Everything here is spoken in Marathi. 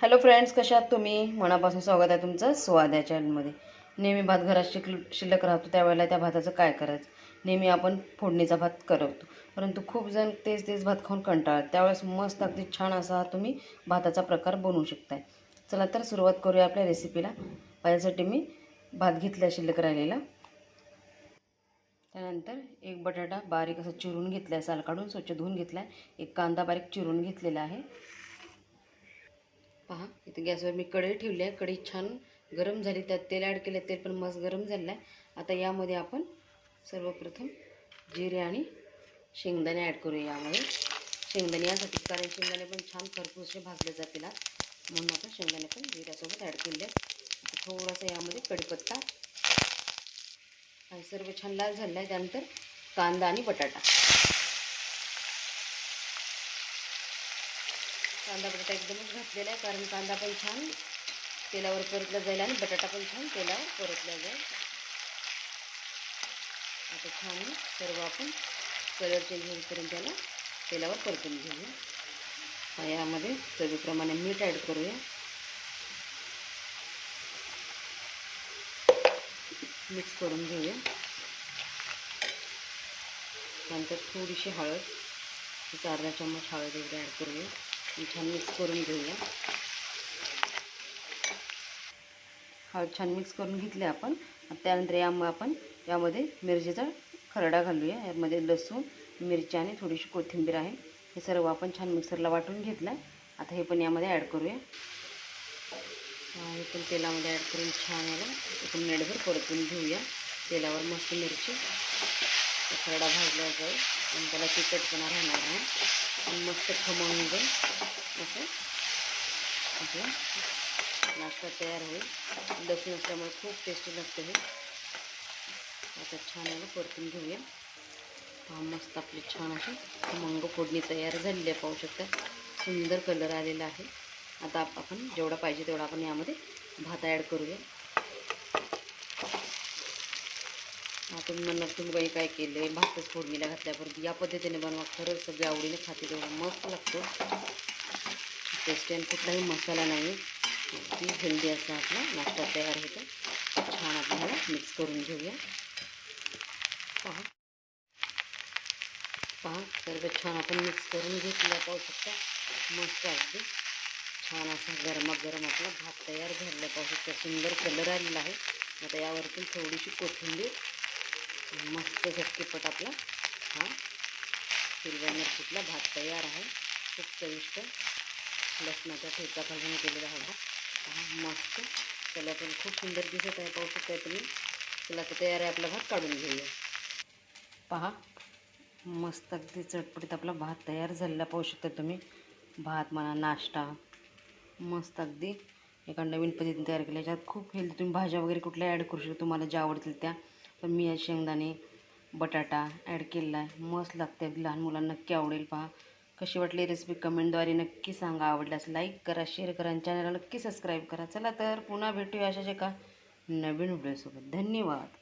हॅलो फ्रेंड्स कशा आहात तुम्ही? मनापासून स्वागत आहे तुमचं स्वाद या चॅनलमध्ये नेहमी भात घरात शिक शिल्लक राहतो त्यावेळेला त्या भाताचं काय करायचं? नेहमी आपण फोडणीचा भात करवतो. परंतु खूप जण तेच तेच भात खाऊन कंटाळतात. त्यावेळेस मस्त अगदी छान असा तुम्ही भाताचा प्रकार बनवू शकताय. चला तर सुरुवात करूया आपल्या रेसिपीला पाहिजेसाठी मी भात घेतला शिल्लक राहिलेला. त्यानंतर एक बटाटा बारीक असं चिरून घेतला आहे साल काढून स्वच्छ धुवून घेतला आहे एक कांदा बारीक चिरून घेतलेला आहे. पहा इथे गॅसवर मी कढई ठेवली आहे. कढई छान गरम झाली. त्यात तेल ॲड केलं तेल पण मस्त गरम झालेलं आहे. आता यामध्ये आपण सर्वप्रथम जिरे आणि शेंगदाणे ॲड करूया यामध्ये. शेंगदाणे यासाठी कारण शेंगदाणे पण छान खरपूसचे भाजले जातील म्हणून आपण शेंगदाणे पण जिऱ्यासोबत ॲड केले थोडासा यामध्ये कढीपत्ता आणि सर्व छान लाल झालेला आहे. त्यानंतर कांदा आणि बटाटा. कांदा बटाटा एकदमच घातलेला आहे कारण कांदा पण छान तेलावर परतला जाईल आणि बटाटा पण छान तेलावर परतला जाईल. आता छान सर्व आपण कलर चेंज होईपर्यंत त्याला तेलावर परतून घेऊया. हा यामध्ये चवीप्रमाणे मीठ ॲड करूया. मिक्स करून घेऊया. नंतर थोडीशी हळद एक अर्धा चम्मच हळद वगैरे ॲड करूया. छान मिक्स करून घेऊया. हळद छान मिक्स करून घेतले आपण. त्यानंतर यामुळे आपण यामध्ये मिरचीचा खरडा घालूया. यामध्ये लसूण मिरची आणि थोडीशी कोथिंबीर आहे. हे सर्व आपण छान मिक्सरला वाटून घेतलं. आता हे पण यामध्ये ॲड करूया. हे पण तेलामध्ये ॲड करून छान याला एक मिनिटभर परतून घेऊया. तेलावर मस्त मिरची. खरडा भाजला जाईल. आणि त्याला तिखटपणा राहणार आहे. आणि मस्त खमंग. असं आपला नाश्ता तयार होईल लसूण असल्यामुळे खूप टेस्टी लागतं हे. आता छान याला परतून घेऊया. हा मस्त आपली छान अशी मंग फोडणी तयार झालेली आहे पाहू शकता. सुंदर कलर आलेला आहे. आता आपण जेवढा पाहिजे तेवढा आपण यामध्ये भात ॲड करूया. आपण म्हणणार तुम्ही बाई काय केलं आहे भातच फोडणीला घातल्यापर्यंत या पद्धतीने बनवा. खरंच सगळ्या आवडीने खाते तेवढं मस्त लागतो. टेस्टी आणि कुठलाही मसाला नाही. अगदी हेल्दी असा आपला नाश्ता तयार होतो. छान आपल्याला मिक्स घेऊया. पहा. सर्व छान आपण मिक्स शकता. मस्त अगदी. छान असा गरमागरम आपला भात तयार झालेला पाहू सुंदर कलर आता यावरती थोडीशी कोथिंबीर मस्त झटकीपट आपला हा हिरव्या मिरचीतला भात तयार आहे. खूप चविष्ट. लसणाचा ठेचा भाजून केलेला हा हा मस्त. त्याला पण खूप सुंदर दिसत आहे पाहू शकता तुम्ही चला तर तयार आहे आपला भात काढून घेऊया. पहा मस्त अगदी चटपटीत आपला भात तयार झालेला पाहू शकता तुम्ही. भात म्हणा नाश्ता. मस्त अगदी. एका नवीन पद्धतीने तयार केल्या याच्यात खूप हेल्दी तुम्ही भाज्या वगैरे कुठल्या ॲड करू शकता तुम्हाला ज्या आवडतील त्या. पण मी आज शेंगदाणे बटाटा ॲड केलेला आहे. मस्त लागते अगदी. लहान मुलांना नक्की आवडेल पहा. कशी वाटली रेसिपी कमेंटद्वारे नक्की सांगा. आवडल्यास लाईक करा शेअर करा आणि चॅनलला नक्की सबस्क्राईब करा. चला तर पुन्हा भेटूया अशाच एका नवीन व्हिडिओसोबत धन्यवाद.